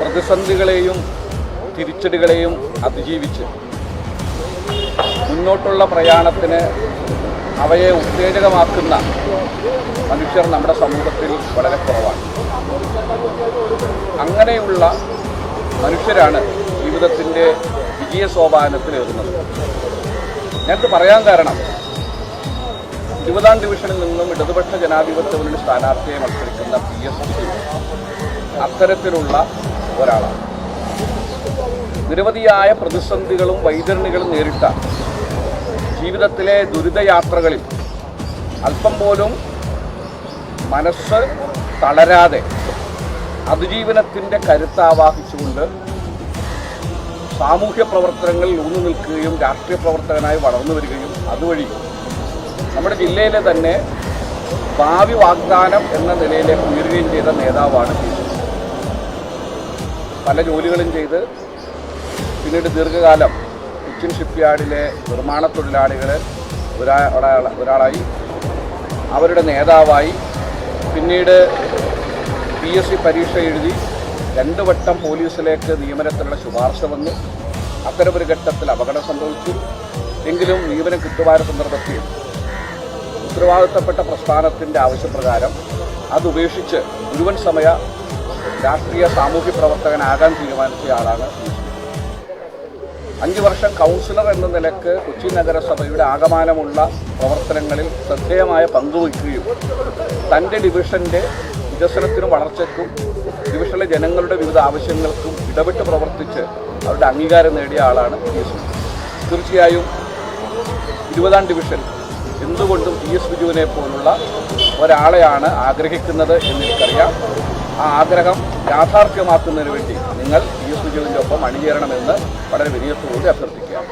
പ്രതിസന്ധികളെയും തിരിച്ചടികളെയും അതിജീവിച്ച് മുന്നോട്ടുള്ള പ്രയാണത്തിന് അവയെ ഉത്തേജകമാക്കുന്ന മനുഷ്യർ നമ്മുടെ സമൂഹത്തിൽ വളരെ കുറവാണ്. അങ്ങനെയുള്ള മനുഷ്യരാണ് ജീവിതത്തിന്റെ വിജയ സോപാനത്തിലേറുന്നത് ഞങ്ങൾക്ക് പറയാൻ കാരണം ഇരുപതാം ഡിവിഷനിൽ നിന്നും ഇടതുപക്ഷ ജനാധിപത്യ സ്ഥാനാർത്ഥിയെ മത്സരിക്കുന്ന പി എസ് അത്തരത്തിലുള്ള ഒരാളാണ് നിരവധിയായ പ്രതിസന്ധികളും വൈതരണികളും നേരിട്ട ജീവിതത്തിലെ ദുരിതയാത്രകളിൽ അല്പം പോലും മനസ്സ് തളരാതെ അതിജീവനത്തിന്റെ കരുത്താവാഹിച്ചുകൊണ്ട് സാമൂഹ്യ പ്രവർത്തനങ്ങളിൽ ഊന്നു നിൽക്കുകയും രാഷ്ട്രീയ പ്രവർത്തകനായി വളർന്നു വരികയും അതുവഴി നമ്മുടെ ജില്ലയിലെ തന്നെ ഭാവി വാഗ്ദാനം എന്ന നിലയിലേക്ക് ഉയരുകയും ചെയ്ത നേതാവാണ് പി. പല ജോലികളും ചെയ്ത് പിന്നീട് ദീർഘകാലം കൊച്ചിൻ ഷിപ്പ്യാർഡിലെ നിർമ്മാണ തൊഴിലാളികൾ ഒരാ ഒരാളായി. അവരുടെ നേതാവായി. പിന്നീട് പി എസ് സി പരീക്ഷ എഴുതി രണ്ട് വട്ടം പോലീസിലേക്ക് നിയമനത്തിനുള്ള ശുപാർശ വന്നു. അത്തരമൊരു ഘട്ടത്തിൽ അപകടം സംഭവിച്ചു. എങ്കിലും നിയമനം കിട്ടുവാന സന്ദർഭത്തിൽ ഉത്തരവാദിത്തപ്പെട്ട പ്രസ്ഥാനത്തിന്റെ ആവശ്യപ്രകാരം അത് ഉപേക്ഷിച്ച് മുഴുവൻ സമയ രാഷ്ട്രീയ സാമൂഹ്യ പ്രവർത്തകനാകാൻ തീരുമാനിച്ച ആളാണ് അഞ്ചു വർഷം കൗൺസിലർ എന്ന നിലയ്ക്ക് കൊച്ചി നഗരസഭയുടെ ആകമാനമുള്ള പ്രവർത്തനങ്ങളിൽ ശ്രദ്ധേയമായ പങ്കുവയ്ക്കുകയും തന്റെ ഡിവിഷന്റെ വികസനത്തിനും വളർച്ചയ്ക്കും ഡിവിഷനിലെ ജനങ്ങളുടെ വിവിധ ആവശ്യങ്ങൾക്കും ഇടപെട്ട് പ്രവർത്തിച്ച് അവരുടെ അംഗീകാരം നേടിയ ആളാണ് പി എസ് തീർച്ചയായും ഇരുപതാം ഡിവിഷൻ എന്തുകൊണ്ടും പി എസ് ബിജുവിനെ പോലുള്ള ഒരാളെയാണ് ആഗ്രഹിക്കുന്നത് എന്ന് എനിക്കറിയാം. ആ ആഗ്രഹം യാഥാർത്ഥ്യമാക്കുന്നതിന് വേണ്ടി നിങ്ങൾ പി എസ് ബിജുവിന്റെ ഒപ്പം അണിചേരണമെന്ന് വളരെ വിനയത്തോടെ അഭ്യർത്ഥിക്കുകയാണ്.